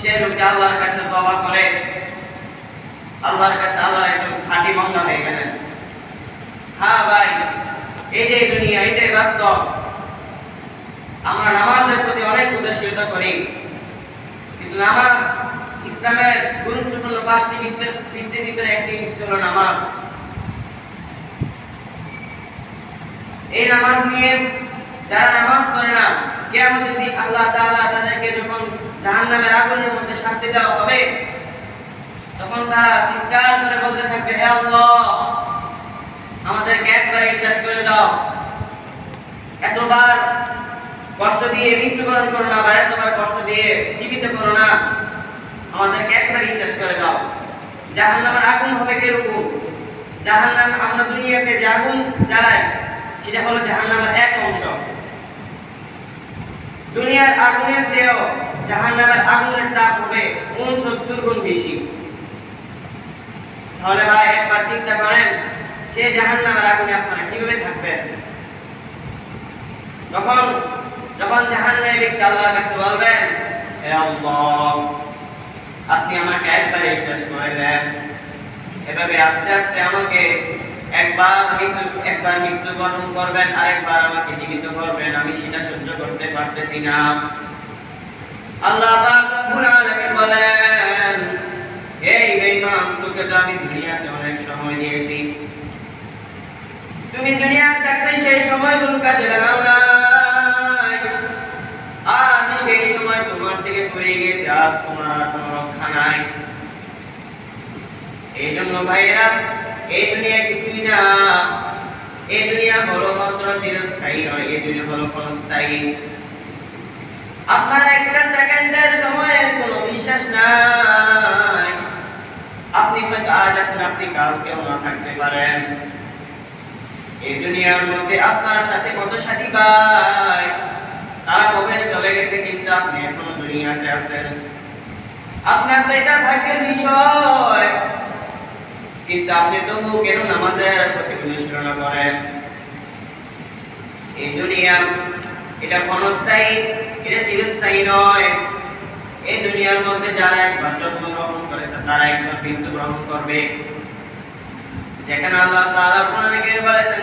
সে লোকটি আল্লাহর কাছে তবা করে, আল্লাহর কাছে আল্লাহর একজন খাঁটি মঙ্গা হয়ে গেলেন। হ্যাঁ ভাই এটাই দুনিয়া এটাই বাস্তব। আমরা নামাজের প্রতি অনেক উদাসীনতা করি, কিন্তু নামাজ ইসলামের গুরুত্বপূর্ণ পাঁচটি ভিত্তির ভিতরে একটি ভিত্তি হলো নামাজ। এই নামাজ নিয়ে যারা নামাজ পড়ে না, কেয়ামতের দিন আল্লাহ তাদেরকে যখন জাহান্নামের আগুনের মধ্যে শাস্তি দেওয়া হবে। তখন তারা চিৎকার করে বলতে থাকবে, হে আল্লাহ, আমাদেরকে একবারে শেষ করে দাও। এতবার কষ্ট দিয়ে মৃত্যুবরণ করো না বা এতবার কষ্ট দিয়ে জীবিত করো না। আমাদেরকে একবারই শেষ করে দাও। জাহান্নামের আগুন হবে কীরকম? জাহান্নাম, আমরা দুনিয়াতে যে আগুন জ্বালাই, সেটা হলো জাহান্নামের এক অংশ। দুনিয়ার আগুনের চেয়েও জাহান্নামের আগুনের তাপ হবে উনসত্তর গুণ বেশি। তাহলে ভাই, একবার চিন্তা করেন, সে জাহান্নামের আগুনে আপনারা কীভাবে থাকবেন? তখন যখন জাহান্নামের ব্যক্তি আল্লাহর কাছে বলবেন, হে আল্লাহ, আপনি আমাকে একবারে শেষ করে দেন। এভাবে আস্তে আস্তে আমাকে একবার একবার মৃত্যুবরণ করবেন, আরেকবার আমাকে জীবিত করবেন। আমি সেটা সহ্য করতে পারতেছি না। আল্লাহ পাক রব্বুল আলামিন বলেন, এই বেঈমান, তোকে তো আমি দুনিয়াতে অনেক সময় দিয়েছি। তুমি দুনিয়া থাকতে সেই সময়গুলো কাজে লাগাও না। আজ সেই সময় তোমার থেকে ফুরিয়ে গেছে আজ তোমার আর কোনো রক্ষা নাই। এই জন্য ভাইয়েরা, এই দুনিয়া কিছুই না। এই দুনিয়া হলো মাত্র চিরস্থায়ী নয়, এই দুনিয়া হলো ক্ষণস্থায়ী। আপনার একটা সেকেন্ডের সময়ের কোনো বিশ্বাস নাই। আপনি হয়তো আজ আছেন, আপনি কালকেও না থাকতে পারেন এই দুনিয়ার মধ্যে আপনার সাথে কত সাথী ভাই? তারা কবে চলে গেছে কিন্তু আপনি এখনও দুনিয়াতে আছেন। আপনার তো এটা ভাগ্যের বিষয়। কিন্তু আপনি তবু কেন নামাজের প্রতি অনুশীলনা করেন? এই দুনিয়া, এটা ক্ষণস্থায়ী এটা চিরস্থায়ী নয়। এই দুনিয়ার মধ্যে যারা একবার জন্মগ্রহণ করেছে, তারা একবার মৃত্যু গ্রহণ করবে। যেখানে আল্লাহ বলেছেন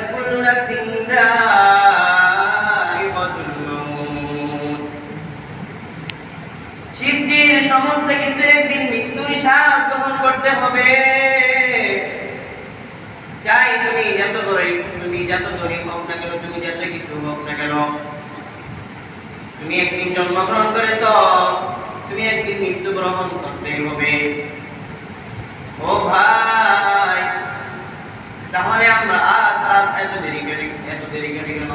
সৃষ্টির সমস্ত কিছু একদিন মৃত্যুর গ্রহণ করতে হবে। চাই তুমি যত দূরে তুমি যত দূরে হোক না কেন, তুমি যত কিছু হোক না কেন তুমি একদিন জন্মগ্রহণ করেছ, তুমি একদিন মৃত্যু গ্রহণ করতে হবে। ও ভাই, তাহলে আমরা আজ আজ এত দেরি করে, এত দেরি করে কেন?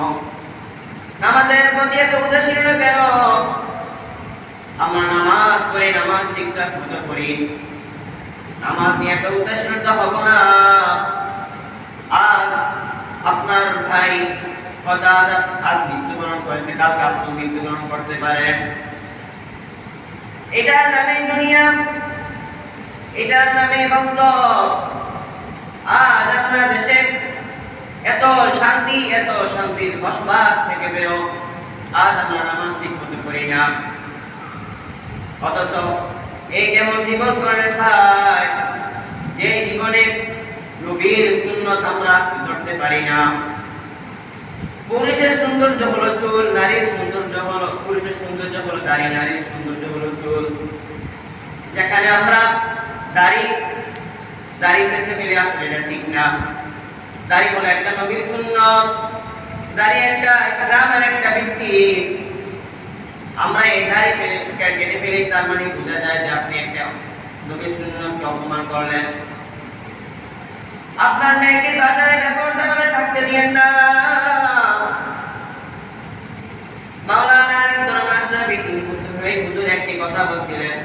নামাজের প্রতি এত উদাসীন কেন? আমরা নামাজ পড়ি নামাজ ঠিকঠাক মতো করি নামাজ নিয়ে এত উদাসীনতা হব না। আজ আপনার ভাই হয়তো আজ মৃত্যুবরণ করেছে, কালকে আপনি মৃত্যুবরণ করতে পারেন এটার নামে দুনিয়া, এটার নামে বাস্তব আজ আপনার দেশে এত শান্তি, এত শান্তির বসবাস থেকে বেরো আজ আমরা নামাজ ঠিক মতো করি না। অথচ এই যেমন জীবন করেন ভাই যে জীবনে নবীর সুন্নত আমরা করতে পারি না। পুরুষের সৌন্দর্য হলো চুল, নারীর সৌন্দর্য হলো, পুরুষের সৌন্দর্য হলো দাড়ি, নারীর সৌন্দর্য হলো চুল। যেখানে আমরা দাড়ি দাড়ি শেষে ফেলে আসলে এটা ঠিক না। দাড়ি হলো একটা নবীর সুন্নত। দাড়ি একটা ইসলামের একটা ভিত্তি। আমরা এই দাড়ি ফেলে কেটে ফেলে তার মানে বোঝা যায় যে আপনি একটা নবীর সুন্নতকে অপমান করলেন। আপনার মেয়েকে বাজারে ভাবে থাকতে দিয়েন না। মাওলানা আলী সালাম আশরাফি একটি কথা বলছিলেন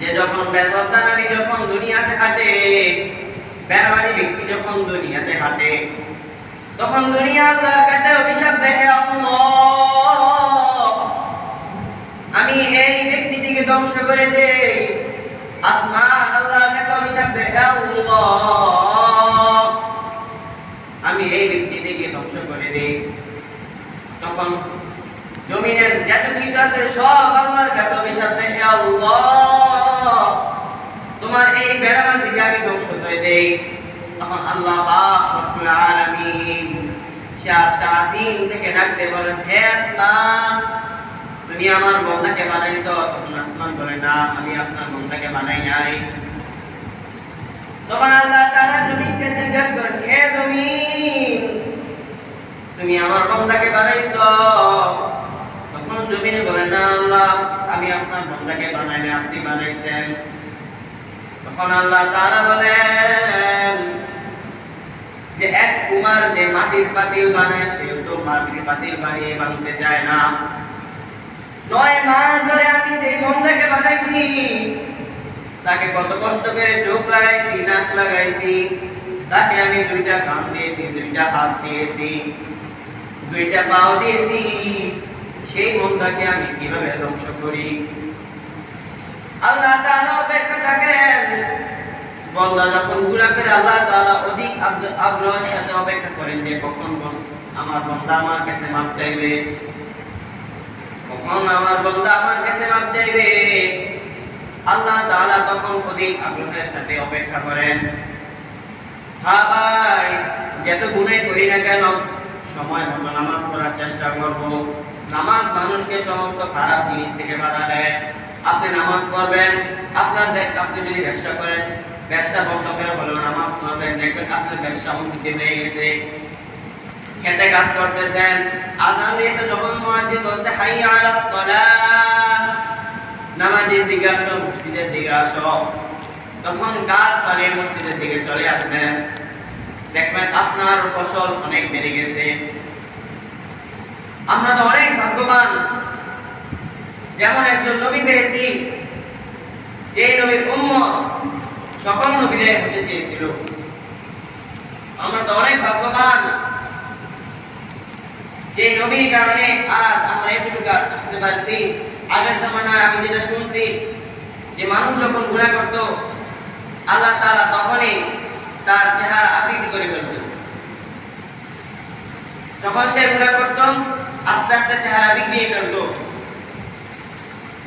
যে যখন বেপরদা নারী যখন দুনিয়াতে হাঁটে, বেড়াবাড়ি ব্যক্তি যখন দুনিয়াতে হাঁটে, তখন দুনিয়া আল্লাহর কাছে অভিশাপ দেখে আমি এই ব্যক্তিটিকে ধ্বংস করে দেই। আসমান আল্লাহর কাছে অভিশাপ দেখে আমি এই ব্যক্তিটিকে ধ্বংস করে দেই। তখন জমিনের যত কিছু আছে, সব আল্লাহর কাছে অভিশাপ দেয় হে আল্লাহ। তোমার এই বেড়াবাজিকে আমি ধ্বংস করে দেই। তখন আল্লাহ পাক রব্বুল আলামিন শাহ শাহীন থেকে ডাকতে বলেন, হে আসমান, তুমি আমার বন্ধাকে বানাইছ, তখন আসমান বলে, না, আমি আপনার বন্ধাকে বানাই নাই। তখন আল্লাহ তারা জমিনকে জিজ্ঞেস করেন, হে জমিন, তুমি আমার বন্ধাকে বানাইছ? জমিনে বলে, না আল্লাহ, আমি আপনার বন্ধাকে বানাই না আপনি বানাইছেন। তখন আল্লাহ তারা বলেন যে, এক কুমার যে মাটির পাতিল বানায় সে তো মাটির পাতিল বানিয়ে বানতে চায় না। নয় মাস ধরে আমি যে বন্ধাকে বানাইছি, তাকে কত কষ্ট করে চোখ লাগাইছি, নাক লাগাইছি, তাকে আমি দুইটা কান দিয়েছি, দুইটা হাত দিয়েছি, দুইটা পাও দিয়েছি। সেই বন্ধাকে আমি কীভাবে ধ্বংস করি? আল্লাহ তাআলা অপেক্ষা থাকেন। বন্দা যখন গুনাহ করে আল্লাহ তাআলা অধিক আগ্রহের সাথে অপেক্ষা করেন যে কখন আমার বন্দা আমার কাছে মাপ চাইবে? কখন আমার বন্দা আমার কাছে মাপ চাইবে? আল্লাহ তাআলা তখন অধিক আগ্রহের সাথে অপেক্ষা করেন। হ্যাঁ ভাই, যত গুণে করি না কেন, সময় মতো নামাজ পড়ার চেষ্টা করব। নামাজ মানুষকে সমস্ত খারাপ জিনিস থেকে বাধা দেয়। আপনি নামাজ পড়বেন, আপনার দেখ- আপনি যদি ব্যবসা করেন, ব্যবসা বন্ধ করে হলেও নামাজ পড়বেন, দেখবেন আপনার ব্যবসা উন্নতি হয়ে গেছে। খেতে কাজ করতেছেন, আজান দিয়েছে, যখন মুয়াজ্জিন বলছে, হাইয়া আলাস সালাহ নামাজের দিকে আসো, মসজিদের দিকে আসো। তখন কাজ পারে মসজিদের দিকে চলে আসবেন। দেখবেন আপনার ফসল অনেক বেড়ে গেছে। আমরা তো অনেক ভাগ্যবান। যেমন একজন নবী পেয়েছি যে নবীর উম্মত সকল নবীরে হতে চেয়েছিল। আমরা তো অনেক ভাগ্যবান। যে নবীর কারণে আজ আমরা এতটুকু আসতে পারছি। আগের জমানায় আমি যেটা শুনছি, যে মানুষ যখন গুণা করত, আল্লাহ তাআলা তখনই তার চেহারা আকৃতি করে ফেলত। যখন সে গুণা করত আস্তে আস্তে চেহারা বিগড়িয়ে ফেলত।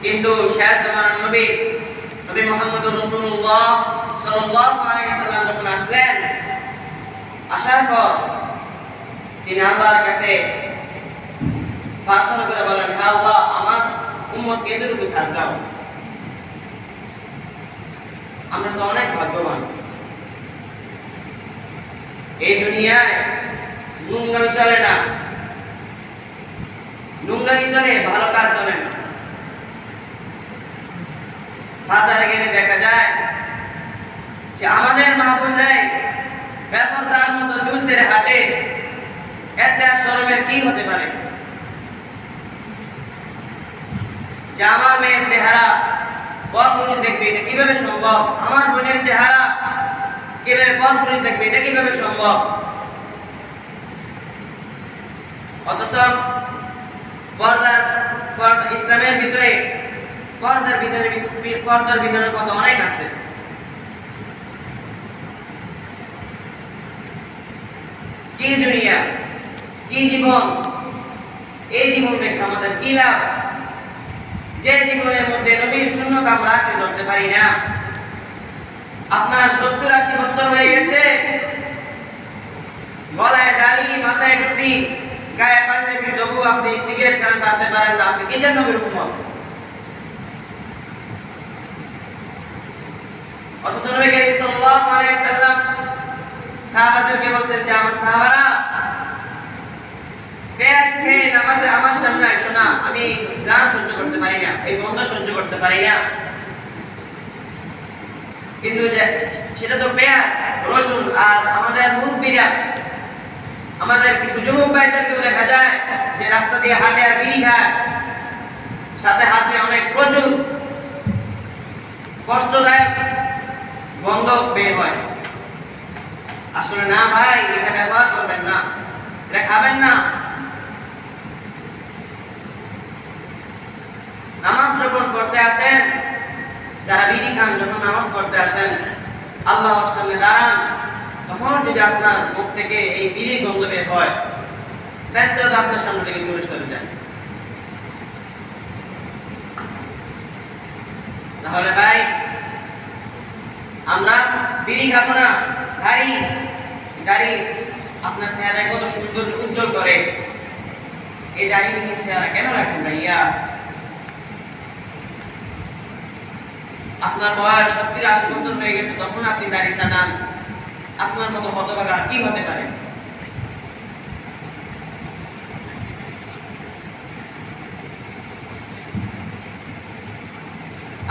কিন্তু শেষ জমানার নবী নবী মোহাম্মদ রসুল্লাহ সাল্লাল্লাহু আলাইহি সাল্লাম যখন আসলেন, আসার পর তিনি আল্লাহর কাছে প্রার্থনা করে বলেন, হে আল্লাহ, আমার উম্মতকে এতটুকু ছাড় দাও। আমরা তো অনেক ভাগ্যবান। এই দুনিয়ায় নোংরামি চলে না। নোংরামি চলে, ভালো কাজ চলে না। বাজারে গেলে দেখা যায় যে আমাদের মা বোনরাই ব্যাপার তার মতো ঝুলছে হাটে এতে শরমের কি হতে পারে? যে আমার মেয়ের চেহারা পরপুরুষ দেখবে, এটা কীভাবে সম্ভব? আমার বোনের চেহারা কীভাবে পরপুরুষ দেখবে, এটা কীভাবে সম্ভব? অথচ পর্দার, পর্দা, ইসলামের ভিতরে, পর্দার ভিতরে, পর্দার বিধানের কথা অনেক আছে। কি দুনিয়া? কি জীবন? এই জীবন রেখে আমাদের কি লাভ? যে জীবনের মধ্যে নবীর শূন্যতা আমরা আঁকড়ে ধরতে পারি না। আপনার সত্তর আশি বছর হয়ে গেছে। গলায় দাড়ি, মাথায় টুপি গায়ে পাঞ্জাবি তবু আপনি সিগারেট খানা ছাড়তে পারেন না। আপনি কিসের নবীর উম্মত? অথচ নবী করিম সাল্লাল্লাহু আলাইহি সাল্লাম সাহাবাদেরকে বলতেন যে, আমার সাহাবারা নামাজে আমার সামনে আসো না। আমি গ্রাম সহ্য করতে পারি না, এই গন্ধ সহ্য করতে পারি না। কিন্তু সেটা তো পেঁয়াজ, রসুন আর আমাদের মুরব্বীরা আমাদের কিছু যুবক ভাইদেরকেও দেখা যায় যে রাস্তা দিয়ে হাঁটে আর বিড়ি খায়। সাথে হাঁটলে অনেক প্রচুর কষ্টদায়ক গন্ধ বের হয়। আসলে না ভাই, এটা ব্যবহার করবেন না। এটা খাবেন না। নামাজ যখন করতে আসেন, যারা বিড়ি খান, যখন নামাজ পড়তে আসেন, আল্লাহর সামনে দাঁড়ান। তখন যদি আপনার মুখ থেকে এই বিড়ির গন্ধ বের হয়, ফেরেশতারা তো আপনার সামনে থেকে দূরে সরে যায়। তাহলে ভাই, আমরা বিড়ি খাব না। দাড়ি দাড়ি আপনার চেহারায় কত সুন্দর উজ্জ্বল করে। এই দাড়িবিহীন চেহারা কেন রাখেন ভাইয়া? আপনার বয়স সত্তর আশি বছর হয়ে গেছে, তখন আপনি দাড়ি চানান আপনার মতো হতভাগা আর কি হতে পারে?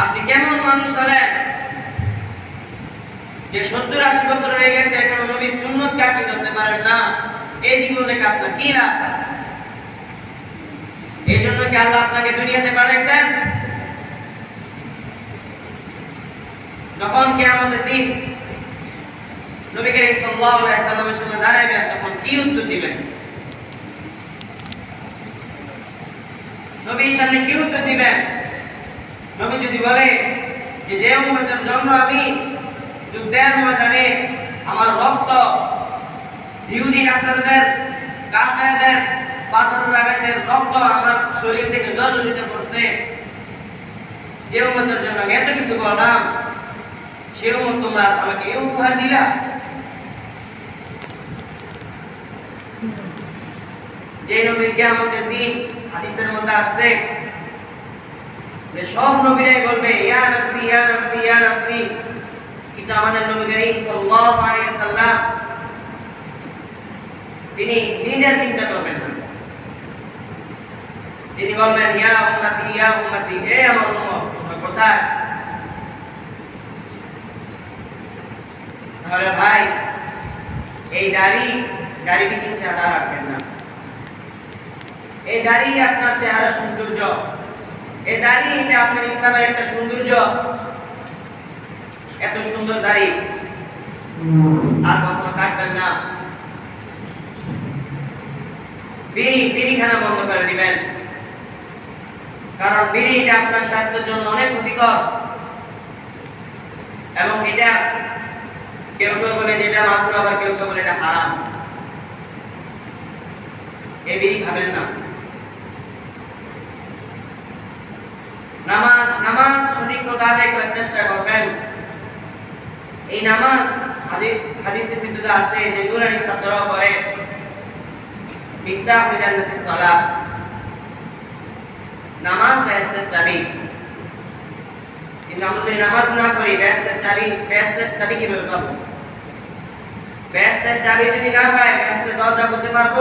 আপনি কেমন মানুষ হলেন? যে সত্তর আশি বছর হয়ে গেছে, এখন নবী সুন্নতকে আপনি ধরতে পারেন না। এই জীবনে আপনার কি লাভ? এই জন্য কি আল্লাহ আপনাকে দুনিয়াতে পাঠাইছেন? যখন কে আমাদের দিন নবী করিম সাল্লাল্লাহু আলাইহি সাল্লামের সামনে দাঁড়াইবেন তখন কি উত্তর দিবেন? নবীর সামনে কি উত্তর দিবেন? নবী যদি বলে যে যে উম্মতের জন্য আমি যুদ্ধের ময়দানে আমার রক্ত, ইহুদি নাসারদের, কাফেরদের পাথর রাগাদের রক্ত আমার শরীর থেকে জর্জরিত করছে, যে উম্মতের জন্য আমি এত কিছু করলাম, সে উম্মত তোমরা আমাকে এই উপহার দিলা? যে নবীকে আমাদের দিন হাদিসের মধ্যে আসছে যে সব নবীরাই বলবে, ইয়া নফসি ইয়া নফসি ইয়া নফসি। কিন্তু আমাদের নবী করিম সাল্লাল্লাহু আলাইহি সাল্লাম তিনি নিজের চিন্তা করবেন না। তিনি বলবেন, ইয়া উম্মতি ইয়া উম্মতি হে আমার উম্মত, তোমরা কোথায়? তাহলে ভাই, এই দাড়ি দাড়ি বিহীন চেহারা রাখবেন না। এই দাড়ি আপনার চেহারা সৌন্দর্য। এই দাড়ি এটা আপনার ইসলামের একটা সৌন্দর্য। এত সুন্দর দাড়ি। আর কখনো কাটবেন না। বিড়ি, বিড়িখানা বন্ধ করে দিবেন। কারণ বিড়ি এটা আপনার স্বাস্থ্যের জন্য অনেক ক্ষতিকর। এবং এটা কেউ কেউ বলে যে এটা মাত্র, আবার কেউ কেউ বলে এটা হারাম। এই বিড়ি খাবেন না। নামাজ নামাজ সঠিক মতো আদায় করার চেষ্টা করবেন। এই নামাজ হাদিস হাদিসের ভিতরে আছে, যে নুরানি ছাত্ররা করে মিফতাহ জান্নাতিস সালাত। নামাজ বেহেশতের চাবি। কিন্তু আমরা যদি নামাজ না করি বেহেশতের চাবি বেহেশতের চাবি কীভাবে পাবো? বেহেশতের চাবি যদি না পাই বেহেশতের দরজা খুলতে পারব?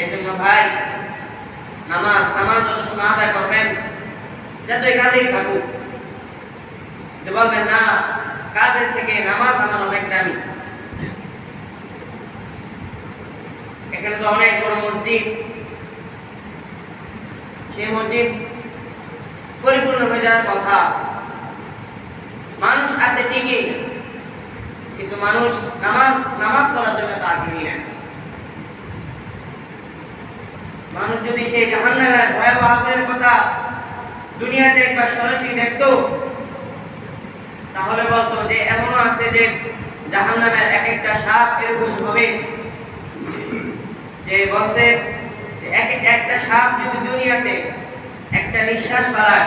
এই জন্য ভাই নামাজ নামাজ যত সময় আদায় করবেন, যতই কাজেই থাকুক, যে বলবেন, না, কাজের থেকে নামাজ আমার অনেক দামি। এখানে তো অনেক বড় মসজিদ। সেই মসজিদ পরিপূর্ণ হয়ে যাওয়ার কথা। মানুষ আছে ঠিকই, কিন্তু মানুষ নামাজ নামাজ পড়ার জন্য তা আগ্রহী না। মানুষ যদি সেই জাহান্নামের ভয়াবহ আগুনের কথা দুনিয়াতে একবার সরাসরি দেখতো, তাহলে বলতো যে এমনও আছে যে জাহান্নামের এক একটা সাপ এরকম হবে। যে বলছে যে এক একটা সাপ যদি দুনিয়াতে একটা নিঃশ্বাস ফেলায়,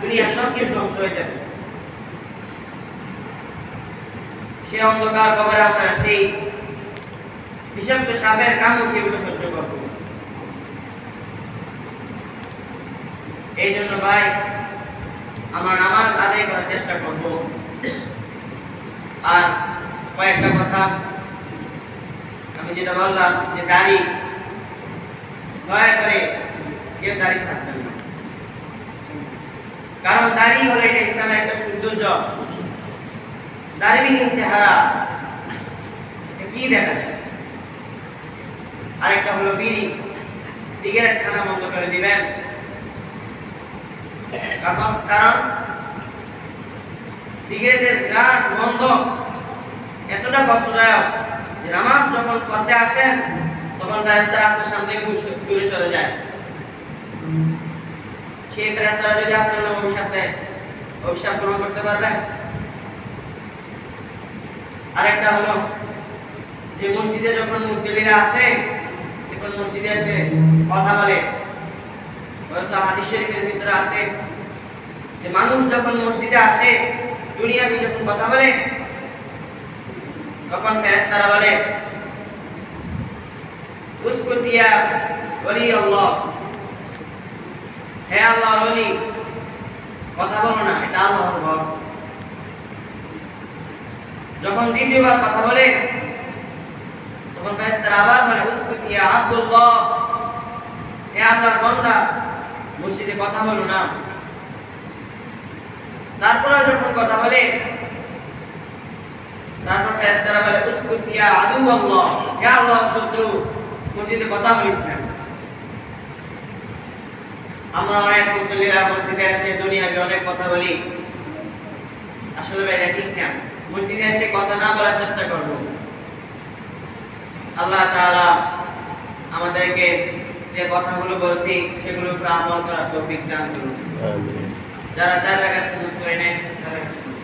দুনিয়া সব কিছু ধ্বংস হয়ে যাবে। সে অন্ধকার কবরে আমরা সেই বিষাক্ত সাপের কামড় কীভাবে সহ্য করব। এই জন্য ভাই, আমার নামাজ আদায় করার চেষ্টা করব। আর কয়েকটা কথা আমি যেটা বললাম যে দাড়ি, দয়া করে কেউ দাড়ি ছাড়বেন না। কারণ দাড়ি হলো এটা ইসলামের একটা সৌন্দর্য। দাড়িবিহীন চেহারা কি দেখা যায়? আরেকটা হলো বিড়ি। সিগারেট খানা বন্ধ করে দিবেন। কারণ সিগারেটের গ্রান গন্ধ। এতটা কষ্টদায়ক যে নামাজ যখন পড়তে আসেন, তখন ফেরেস্তারা আপনার সামনে দূরে- সরে যায়। সেই ফেরেস্তারা যদি আপনার নাম অভিশাপ অভিশাপ গ্রহণ করতে পারবেন? আরেকটা হলো, যে মসজিদে যখন মুসলিরা আসে, তখন মসজিদে এসে কথা বলে। মানুষ যখন মসজিদে আসে যখন কথা বলে, তখন ফেরেশতারা বলে আল্লাহ। হে আল্লাহর ওলি, কথা বলো না, এটা আল্লাহর ঘর। যখন দ্বিতীয়বার কথা বলে, তখন ফেরেশতারা আবার বলে উসকুতিয়া আব্দুল্লাহ, হে আল্লাহর বান্দা। মসজিদে কথা বলো না। তারপরে যখন কথা বলে, তারপর ফেরেশতারা বলে উসকুতিয়া আদু আল্লাহ হে আল্লাহ শত্রু, মসজিদে কথা বলিস না। আমরা অনেক মুসল্লিরা মসজিদে এসে দুনিয়াবি অনেক কথা বলি। আসলে ভাই, এটা ঠিক না। মসজিদে এসে কথা না বলার চেষ্টা করব। আল্লাহ তাআলা আমাদেরকে যে কথাগুলো বলছি সেগুলো আমল করার তৌফিক দান যারা চার রাখার সুযোগ করে নেয় তারা